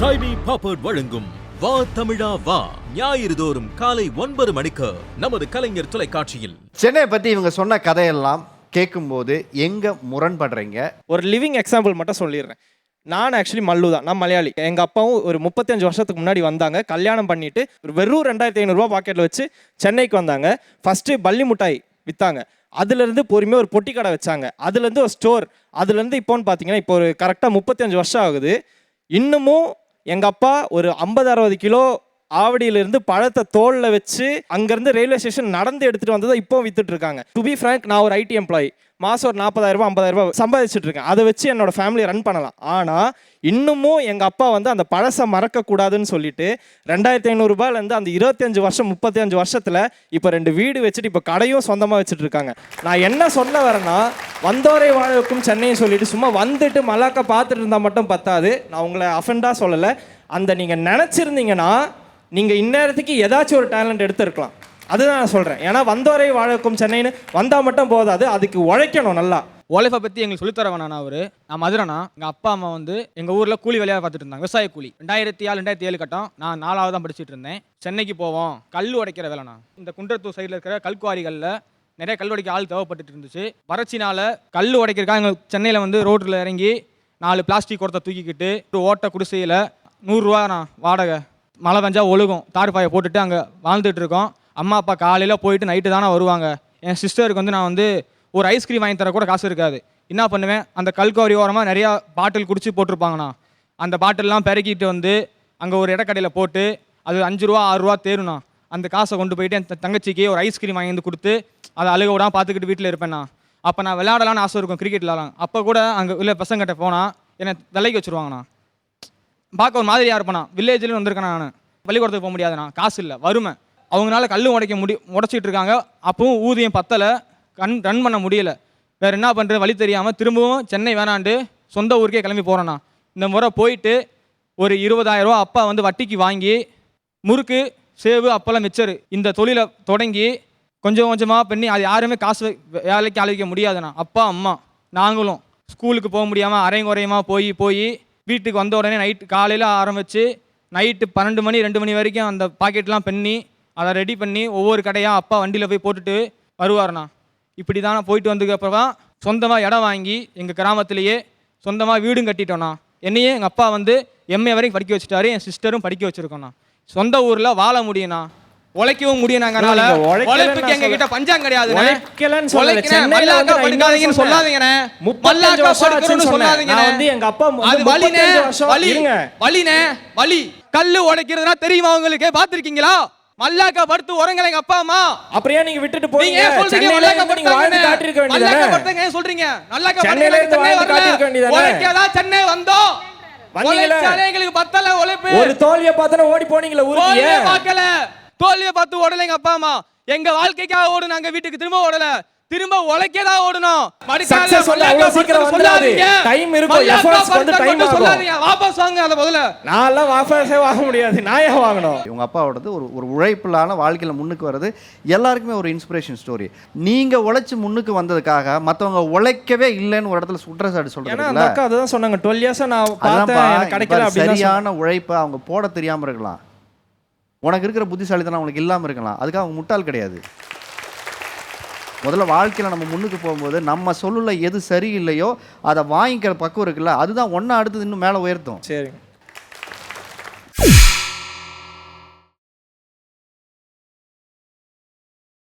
ட்ரைபி பாப்பர்ட் வழங்கும் வா தமிழா வா. ஞாயிறு தோறும் காலை ஒன்பது மணிக்கு நமது கலைஞர் தொலைக்காட்சியில். சென்னையை பற்றி இவங்க சொன்ன கதையெல்லாம் கேட்கும்போது எங்கே முரண்படுறீங்க? ஒரு லிவிங் எக்ஸாம்பிள் மட்டும் சொல்லிடுறேன். நான் ஆக்சுவலி மல்லு தான். நான் மலையாளி. எங்கள் அப்பாவும் ஒரு முப்பத்தஞ்சு வருஷத்துக்கு முன்னாடி வந்தாங்க. கல்யாணம் பண்ணிட்டு ஒரு வெறும் ரெண்டாயிரத்தி ஐநூறுரூவா பாக்கெட்டில் வச்சு சென்னைக்கு வந்தாங்க. ஃபஸ்ட்டு பள்ளி மிட்டாய் விற்றாங்க அதுலேருந்து பொறுமையாக ஒரு பொட்டி கடை வச்சாங்க. அதுலேருந்து ஒரு ஸ்டோர் அதுலேருந்து இப்போன்னு பார்த்தீங்கன்னா இப்போ ஒரு கரெக்டாக முப்பத்தஞ்சு வருஷம் ஆகுது. இன்னமும் எங்கள் அப்பா ஒரு ஐம்பது அறுபது கிலோ ஆவடியிலிருந்து பழத்தை தோலில் வச்சு அங்கேருந்து ரயில்வே ஸ்டேஷன் நடந்து எடுத்துகிட்டு வந்ததை இப்போ வித்துட்டு இருக்காங்க. டு பி ஃப்ரேங்க் நான் ஒரு ஐடி எம்ப்ளாயி மாதம் ஒரு நாற்பதாயிரரூபா ரூபாய் சம்பாதிச்சுட்டு இருக்கேன். அதை வச்சு என்னோட ஃபேமிலியை ரன் பண்ணலாம். ஆனால் இன்னமும் எங்கள் அப்பா வந்து அந்த பழசை மறக்கக்கூடாதுன்னு சொல்லிட்டு ரெண்டாயிரத்தி ஐநூறுரூபாலேருந்து அந்த இருபத்தஞ்சு வருஷம் முப்பத்தஞ்சு வருஷத்தில் இப்போ ரெண்டு வீடு வச்சுட்டு இப்போ கடையும் சொந்தமாக வச்சுட்டு இருக்காங்க. நான் என்ன சொல்ல வரேன்னா வந்தோரை வாழ்க்கும் சென்னைன்னு சொல்லிட்டு சும்மா வந்துட்டு மலாக்கா பார்த்துட்டு இருந்தால் மட்டும் பத்தாது. நான் உங்களை அஃபெண்டாக சொல்லலை. அந்த நீங்கள் நினச்சிருந்தீங்கன்னா நீங்கள் இந்நேரத்துக்கு ஏதாச்சும் ஒரு டேலண்ட் எடுத்திருக்கலாம். அதுதான் நான் சொல்கிறேன் ஏன்னா வந்தோரை வாழ்க்கும் சென்னைன்னு வந்தால் மட்டும் போதாது. அதுக்கு உழைக்கணும் நல்லா. ஓலைஃபை பற்றி எங்களுக்கு சொல்லித்தர வேணாண்ணா அவர்? நான் மதுரைனா எங்கள் அப்பா அம்மா வந்து எங்கள் ஊரில் கூலி வேலையாக பார்த்துட்டு இருந்தாங்க. விவசாய கூலி. ரெண்டாயிரத்தி ஆறு ரெண்டாயிரத்தி ஏழு கட்டம் நான் நாலாவது தான் படிச்சுட்டு இருந்தேன். சென்னைக்கு போவோம். கல் உடைக்கிற வேலைண்ணா. இந்த குன்றத்தூர் சைடில் இருக்கிற கல்குவாரிகளில் நிறைய கல் உடைக்க ஆள் தேவைப்பட்டுட்டு இருந்துச்சு. வறட்சினால் கல் உடைக்கிறக்காக எங்கள் சென்னையில் வந்து ரோட்டில் இறங்கி நாலு பிளாஸ்டிக் குடத்தை தூக்கிக்கிட்டு ஒரு ஓட்ட குடிசையில் நூறுரூவாண்ணா வாடகை. மழை பெஞ்சா ஒழுகும். தார் பாயை போட்டுட்டு அங்கே வாழ்ந்துட்டு இருக்கோம். அம்மா அப்பா காலையில் போயிட்டு நைட்டு தானே வருவாங்க. என் சிஸ்டருக்கு வந்து நான் வந்து ஒரு ஐஸ்கிரீம் வாங்கி தர கூட காசு இருக்காது. என்ன பண்ணுவேன்? அந்த கல்கோரி ஓரமாக நிறையா பாட்டில் குடிச்சு போட்டிருப்பாங்கண்ணா. அந்த பாட்டிலெலாம் பெருக்கிட்டு வந்து அங்கே ஒரு இடக்கடையில் போட்டு அது அஞ்சு ரூபா ஆறு ரூபா தேருண்ணா. அந்த காசை கொண்டு போயிட்டு என் தங்கச்சிக்கு ஒரு ஐஸ்கிரீம் வாங்கி வந்து கொடுத்து அதை அழுக விடாமல் பார்த்துக்கிட்டு வீட்டில் இருப்பேண்ணா. அப்போ நான் விளையாடலாம்னு ஆசை இருக்கும் கிரிக்கெட் விளாடலாம் அப்போ கூட அங்கே உள்ள பசங்கிட்ட போனால் என்னை விலைக்கு வச்சுருவாங்கண்ணா. பார்க்க ஒரு மாதிரியாக இருப்பேண்ணா வில்லேஜ்லேயும் வந்திருக்கேன் நான். பள்ளிக்கூடத்துக்கு போக முடியாதுண்ணா. காசு இல்லை வறுமை. அவங்களால கல் உடைக்க முடி உடச்சிட்டு இருக்காங்க. அப்பவும் ஊதியம் பத்தலை. கண் ரன் பண்ண முடியல. வேறு என்ன பண்ணுறது வழி தெரியாமல் திரும்பவும் சென்னை வேணாண்டு சொந்த ஊருக்கே கிளம்பி போகிறேண்ணா இந்த முறை போயிட்டு ஒரு இருபதாயிரரூவா அப்பா வந்து வட்டிக்கு வாங்கி முறுக்கு சேவு அப்பெல்லாம் மிச்சரு இந்த தொழிலை தொடங்கி கொஞ்சம் கொஞ்சமாக பண்ணி அது யாருமே காசு வேலைக்கு அழைக்க முடியாதுண்ணா. அப்பா அம்மா நாங்களும் ஸ்கூலுக்கு போக முடியாமல் அரையும் குறையுமா போய் போய் வீட்டுக்கு வந்த உடனே நைட்டு காலையில் ஆரம்பித்து நைட்டு பன்னெண்டு மணி ரெண்டு மணி வரைக்கும் அந்த பாக்கெட்லாம் பண்ணி அதை ரெடி பண்ணி ஒவ்வொரு கடையாக அப்பா வண்டியில் போய் போட்டுட்டு வருவார்ண்ணா. இப்படி தான் போயிட்டு வந்ததுக்கப்புறமா சொந்தமாக இடம் வாங்கி எங்கள் கிராமத்திலேயே சொந்தமாக வீடும் கட்டிட்டோண்ணா என்னையே எங்கள் அப்பா வந்து எம்ஏ வரைக்கும் படிக்க வச்சுட்டாரு என் சிஸ்டரும் படிக்க வச்சுருக்கோண்ணா சொந்த ஊரில் வாழ முடியும்ண்ணா. உழைக்கவும் முடியும் நீங்க உழைப்புக்கு எங்க கிட்ட பஞ்சம் கிடையாது உழைக்கலன்னு சொல்லல. உழைக்கிறேன் சென்னையில மல்லாக்கா வந்து படிக்காதீங்கன்னு முப்பத்தஞ்சு மல்லாக்கா படிக்கணும்னு வந்து எங்க அப்பா அது வலினே வலி. வலினே வலி. கல்லு உடைக்கிறதுனா தெரியுமா உங்களுக்கு? பாத்திருக்கீங்களா மல்லாக்கா படுத்து உரங்கல எங்க அப்பா அம்மா. அப்புறம் ஏன் நீங்க விட்டுட்டு போறீங்க. சொல்றீங்க? மல்லாக்கா நீங்க வாழ்ந்து படுத்தாங்கன்னு? காட்டியிருக்க மல்லாக்கா வேண்டியதானே படுத்தாங்க ஏன் சொல்றீங்க? மல்லாக்கா வாழ்ந்து சென்னை காட்டியிருக்க வரல. வேண்டியதானே? உழைக்காதான் சென்னை வந்தோம். வந்தீங்களே? எங்களுக்கு பத்தல உழைப்பு. ஒரு தோல்வியை பார்த்தா ஓடி போனீங்களே ஊருக்கு? பார்க்கல. தோல்வியை பார்த்து ஓடல எங்க அப்பா அம்மா. எங்க வாழ்க்கைக்காக ஓடுனாங்க வீட்டுக்கு திரும்ப ஓடல. திரும்ப உழைக்கதான் ஓடணும். Time இருக்கும். சொல்லாதீங்க. வாபஸ் வாங்க அதை முதல்ல. நான்லாம் வாபஸே வாங்க முடியாது. நான் ஏன் வாங்கணும்? இவங்க அப்பாவோடது ஒரு ஒரு உழைப்பிலான வாழ்க்கையில் முன்னுக்கு வர்றது எல்லாருக்குமே ஒரு இன்ஸ்பிரேஷன் ஸ்டோரி நீங்கள் உழைச்சி முன்னுக்கு வந்ததுக்காக மற்றவங்க உழைக்கவே இல்லைன்னு ஒரு இடத்துல சுற்றச்சாட்டு ஏன்னா சொல்கிறீங்களா அந்த அக்கா அதுதான் சொன்னாங்க. டுவெல் இயர்ஸா நான் பார்த்தேன். அப்படின்னு சரியான உழைப்பை அவங்க போட தெரியாம இருக்கலாம். உனக்கு இருக்கிற புத்திசாலித்தனம் அவங்களுக்கு இல்லாமல் இருக்கலாம். அதுக்காக அவங்க முட்டாள் கிடையாது. முதல்ல வாழ்க்கையில் நம்ம முன்னுக்கு போகும்போது நம்ம சொல்லுல எது சரியில்லையோ அதை வாங்கிக்கிற பக்குவம் இருக்குல்ல அதுதான் ஒன்றா அடுத்தது இன்னும் மேலே உயர்த்தும். சரிங்க.